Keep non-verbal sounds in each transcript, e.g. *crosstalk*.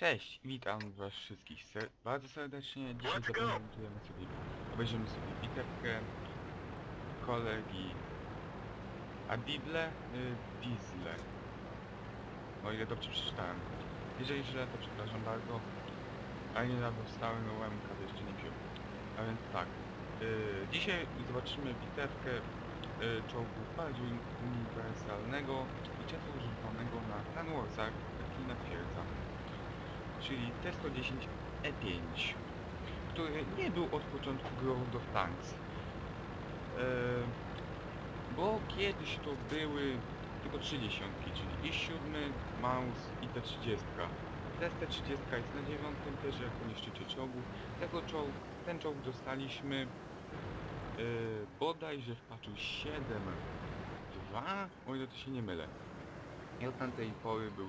Cześć, witam was wszystkich ser bardzo serdecznie. Dzisiaj zaprezentujemy sobie, obejrzymy sobie bitewkę kolegi Adible y, Diesle. O ile dobrze przeczytałem. Jeżeli źle, to przepraszam bardzo. A niedawno wstałem, no łemka jeszcze nie pił. A więc tak. Y, dzisiaj zobaczymy bitewkę y, czołgu bardziej uniwersalnego i często używanego na Star Warsach, taki na twierdza czyli T-110 E5, E który nie był od początku Ground of Tanks. E, bo kiedyś to były tylko trzy dziesiątki, czyli i 7 Maus i T-30. Teraz T-30 jest na dziewiątym też jako niszczyciel czołgów. Tego czołg, ten czołg dostaliśmy e, bodajże w patchu 7.2, o ile to się nie mylę. I od tamtej pory był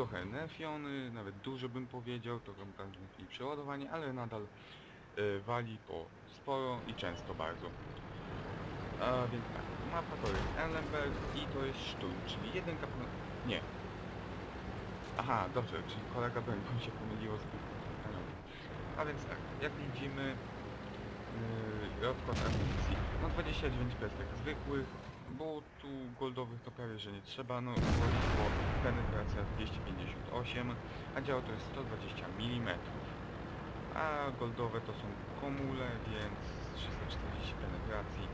trochę nerfiony, nawet dużo bym powiedział, trochę tam i przeładowanie, ale nadal e, wali po sporo i często bardzo. A więc tak, mapa to jest Ellenberg i to jest Szturm, czyli jeden kaplan... nie. Aha, dobrze, czyli kolega mi się pomyliło z kaplanami. A więc tak, jak widzimy yy, rozkład amunicji, no 29 pestek zwykłych, bo tu goldowych to prawie, że nie trzeba, no bo penetracja 258, a działa to jest 120 mm. A goldowe to są komule, więc 340 penetracji.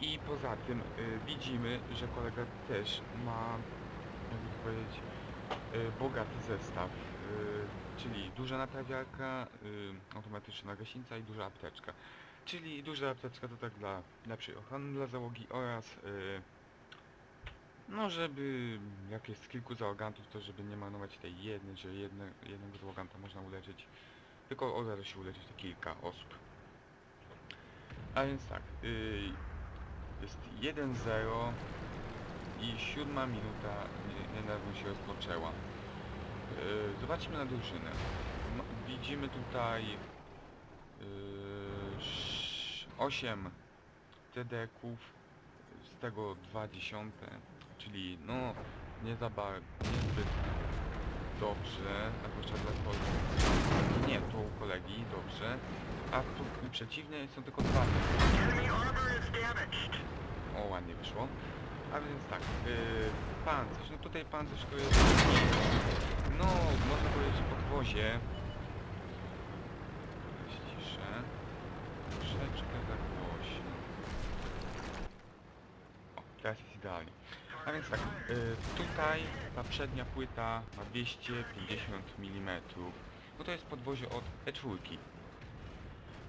I poza tym y, widzimy, że kolega też ma, jakby to powiedzieć, y, bogaty zestaw, y, czyli duża naprawiarka, y, automatyczna gaśnica i duża apteczka. Czyli duża apteczka to tak dla lepszej ochrony dla załogi oraz yy, no żeby jak jest kilku załogantów to żeby nie marnować tej jednej, że jedne, jednego załoganta można uleczyć tylko od razu się uleczyć to kilka osób. A więc tak, yy, jest 1-0 i siódma minuta nie- niedawno się rozpoczęła. Yy, zobaczmy na drużynę. No, widzimy tutaj Yy, 8 TD-ków, z tego 2 dziesiąte, czyli no nie za bar- niezbyt dobrze, zwłaszcza dla kolegi. Nie, to u kolegi, dobrze. A tu u przeciwnej są tylko dwa. O, ładnie wyszło. A więc tak, yy, pancerz, no tutaj pancerz to jest... No, można powiedzieć podwozie. Troszeczkę za głośno. O, teraz jest idealnie. A więc tak, y, tutaj ta przednia płyta ma 250 mm. No to jest podwozie od E4.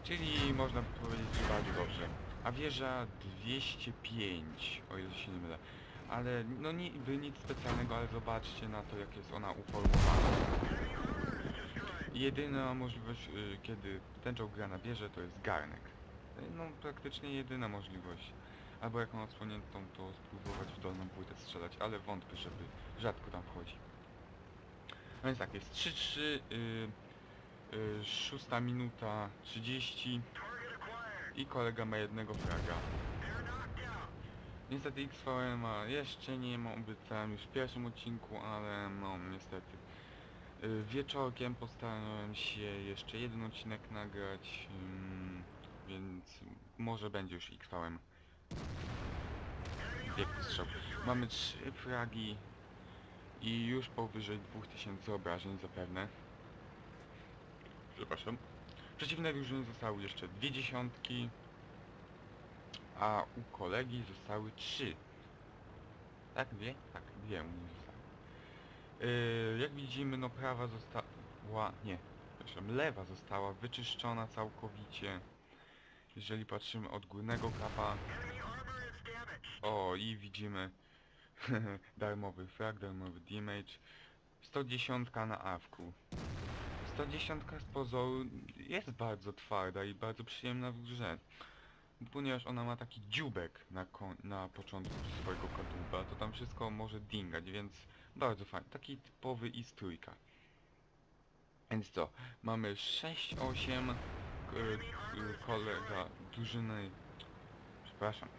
Czyli można powiedzieć, że bardzo dobrze. A wieża 205, o ile się nie mylę. Ale no niby nic specjalnego, ale zobaczcie na to jak jest ona uformowana. Jedyna możliwość, y, kiedy ten czołg gra na bierze, to jest garnek. No, praktycznie jedyna możliwość. Albo jak odsłoniętą, to spróbować w dolną płytę strzelać, ale wątpię, żeby rzadko tam wchodzi. No więc tak, jest 3-3, y, y, 6 minuta 30 i kolega ma jednego fraga. Niestety XVM jeszcze nie ma, obiecałem już w pierwszym odcinku, ale no niestety. Y, Wieczorkiem postarałem się jeszcze jeden odcinek nagrać, ym, więc może będzie już XVM. Piękny strzał. Mamy trzy fragi i już powyżej 2000 obrażeń zapewne. Przepraszam. Przeciwne drużyny zostały jeszcze dwie dziesiątki, a u kolegi zostały trzy. Tak, dwie? Tak, dwie u mnie zostały. Yy, jak widzimy, no prawa została, nie, przepraszam, lewa została wyczyszczona całkowicie. Jeżeli patrzymy od górnego kapa, i widzimy *laughs* darmowy frag, darmowy damage, 110 na awku. 110 z pozoru jest bardzo twarda i bardzo przyjemna w grze. Ponieważ ona ma taki dziubek na, na początku swojego kadłuba, to tam wszystko może dingać, więc bardzo fajny, taki typowy i trójka. Więc co, mamy 6-8 k- k- kolega drużyny, przepraszam,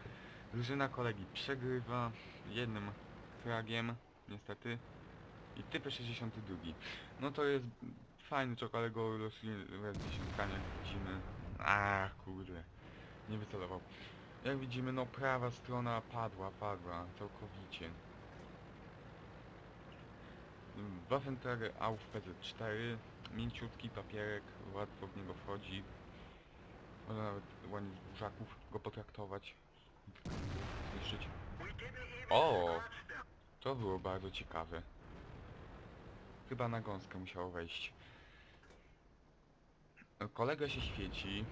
drużyna kolegi przegrywa jednym fragiem, niestety. I typy 62. No to jest fajny czok, ale go losuje w dziesiątkach, jak widzimy. A kurde, nie wycelował. Jak widzimy, no prawa strona padła, padła, całkowicie. Waffentrager auf PZ4, mięciutki papierek, łatwo w niego wchodzi. Można nawet ładnie z burzaków go potraktować. Zniszczyć. O! To było bardzo ciekawe. Chyba na gąskę musiało wejść. Kolega się świeci.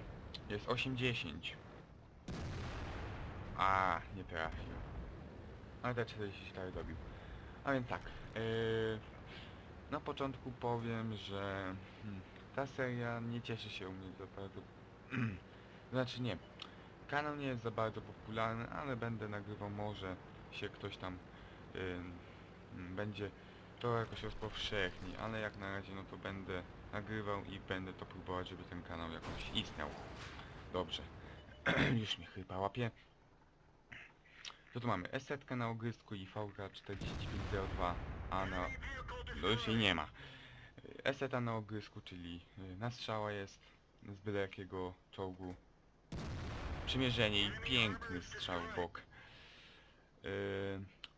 Jest 80. A, nie trafił. Ale te 44 dobił. A więc tak. Yy, na początku powiem, że hmm, ta seria nie cieszy się u mnie za bardzo. *clears throat* znaczy nie. Kanał nie jest za bardzo popularny, ale będę nagrywał może się ktoś tam będzie to jakoś rozpowszechni, ale jak na razie no to będę nagrywał i będę to próbować, żeby ten kanał jakoś istniał. Dobrze. *clears throat* Już mnie chyba łapie. To tu mamy S-setkę na ogryzku i VK4502, a na... No już jej nie ma. S-seta na ogryzku, czyli y, na strzała jest z byle jakiego czołgu. Przymierzenie i piękny strzał w bok. Yy,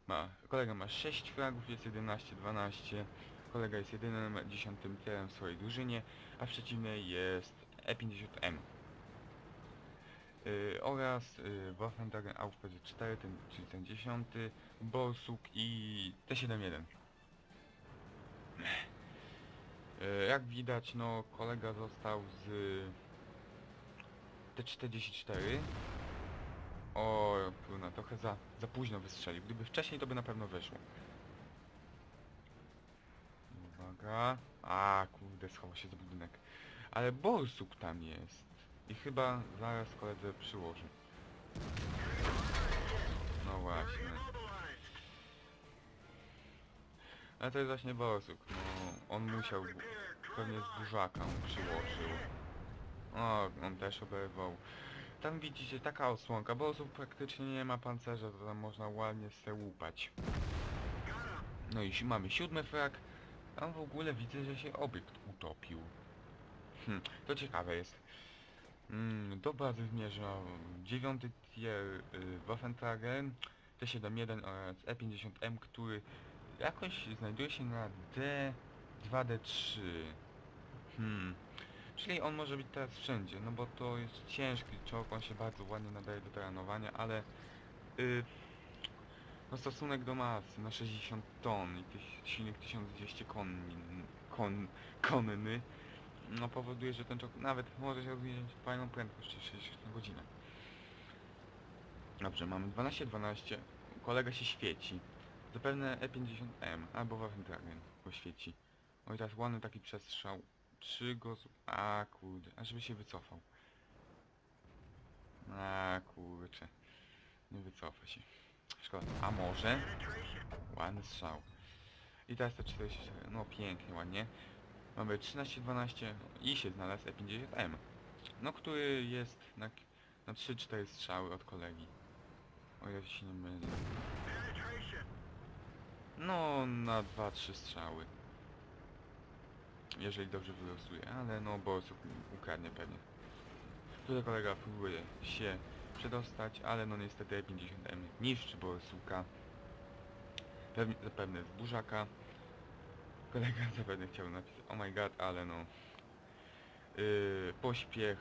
ma, kolega ma 6 fragów, jest 11-12. Kolega jest jedynym dziesiątym tierem w swojej drużynie, a w przeciwnej jest E50M. Yy, oraz yy, Waffendagen auf PZ4, ten, czyli ten dziesiąty, Borsuk i T71. Yy, jak widać, no kolega został z T44. O, kurna, trochę za, za późno wystrzelił. Gdyby wcześniej, to by na pewno wyszło. Uwaga. A, kurde, schował się za budynek. Ale Borsuk tam jest. I chyba zaraz koledze przyłoży. No właśnie. Ale to jest właśnie Borsuk. No, on musiał... Pewnie z burzaka mu przyłożył. O, on też oberwał. Tam widzicie taka osłonka, bo osób praktycznie nie ma pancerza, to tam można ładnie se łupać. No i mamy siódmy frak. Tam w ogóle widzę, że się obiekt utopił. Hm, to ciekawe jest. Mm, do bazy zmierza tier y, Waffentrager, T71 oraz E50M, który jakoś znajduje się na D2D3. Hmm. Czyli on może być teraz wszędzie, no bo to jest ciężki czołg, on się bardzo ładnie nadaje do terenowania, ale yy, no stosunek do masy na 60 ton i tych silnik 1200 konni, kon, konny, no powoduje, że ten czołg nawet może się rozwijać fajną prędkość 60 na godzinę. Dobrze, mamy 12-12, kolega się świeci. Zapewne E50M albo Waffentragen go świeci. Oj, teraz ładny taki przestrzał. Trzy go... z- A kurde, a żeby się wycofał. A kurczę. Nie wycofa się. Szkoda. A może? Ładny strzał. I teraz te 44. No pięknie, ładnie. Mamy 13-12 i się znalazł E50M. No, który jest na, na 3-4 strzały od kolegi. O ja się nie mylę. No, na 2-3 strzały. Jeżeli dobrze wylosuje, ale no bo ukradnie pewnie. Tutaj kolega próbuje się przedostać, ale no niestety E50M niszczy Borsuka. Pewnie, zapewne z burzaka. Kolega *laughs* zapewne chciał napisać oh my god, ale no... Yy, pośpiech.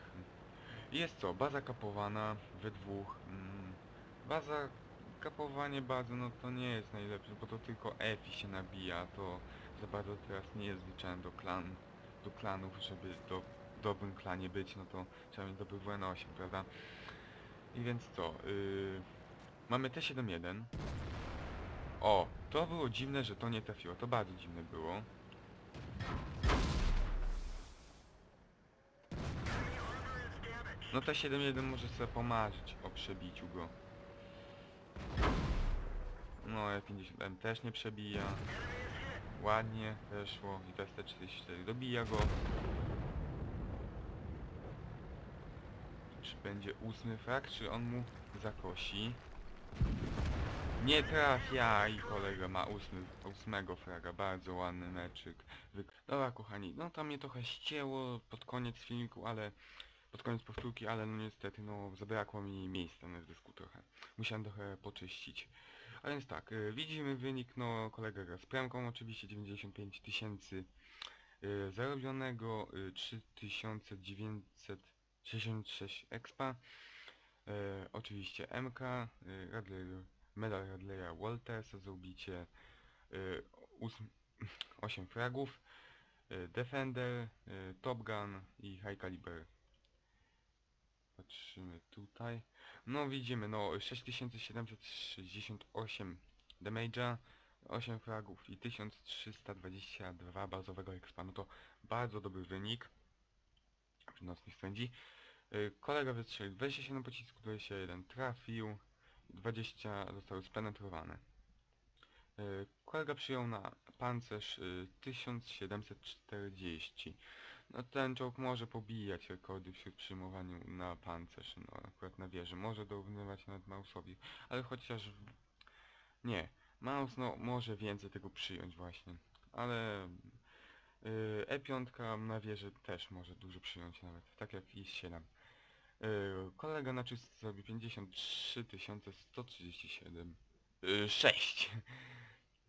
Jest co, baza kapowana we dwóch. Mm, baza kapowanie bazy, no to nie jest najlepsze, bo to tylko F się nabija, to za bardzo teraz nie jest zwyczajem do klan, do klanów, żeby do w dobrym klanie być, no to trzeba mieć dobry WN8, prawda? I więc co, yy, mamy T71. O, to było dziwne, że to nie trafiło, to bardzo dziwne było. No T71 może sobie pomarzyć o przebiciu go. No E50M też nie przebija. Ładnie weszło i teraz T44 dobija go. Czy będzie ósmy frak, czy on mu zakosi? Nie trafia i kolega ma ósmy, ósmego fraga, bardzo ładny meczyk. Dobra kochani, no tam mnie trochę ścięło pod koniec filmiku, ale pod koniec powtórki, ale no niestety no zabrakło mi miejsca na dysku trochę. Musiałem trochę poczyścić. A więc tak, y, widzimy wynik, no kolega gra z premką oczywiście 95 tysięcy y, zarobionego, y, 3966 expa, y, oczywiście MK, y, medal Radleya Waltersa za ubicie, y, 8 *clears throat* fragów, y, Defender, y, Top Gun i High Caliber. Patrzymy tutaj. No widzimy, no 6768 damage'a, 8 fragów i 1322 bazowego expa. No to bardzo dobry wynik. Nos nie spędzi. Y, Kolega wystrzelił 27 pocisków, 21 trafił, 20 zostały spenetrowane. Y, Kolega przyjął na pancerz y, 1740. No ten czołg może pobijać rekordy wśród przyjmowaniu na pancerz, no akurat na wieży, może dorównywać nawet Mausowi, ale chociaż... Nie, Maus no może więcej tego przyjąć właśnie, ale... Yy, E5 na wieży też może dużo przyjąć nawet, tak jak i 7. Yy, kolega na czysty zrobi 53 137. Yy, 6!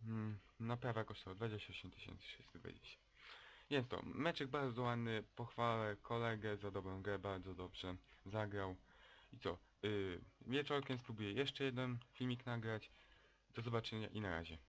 Mm, Naprawa kosztowała 28 620. Jest to meczek bardzo ładny, pochwalę kolegę za dobrą grę, bardzo dobrze zagrał. I co, yy, wieczorkiem spróbuję jeszcze jeden filmik nagrać. Do zobaczenia i na razie.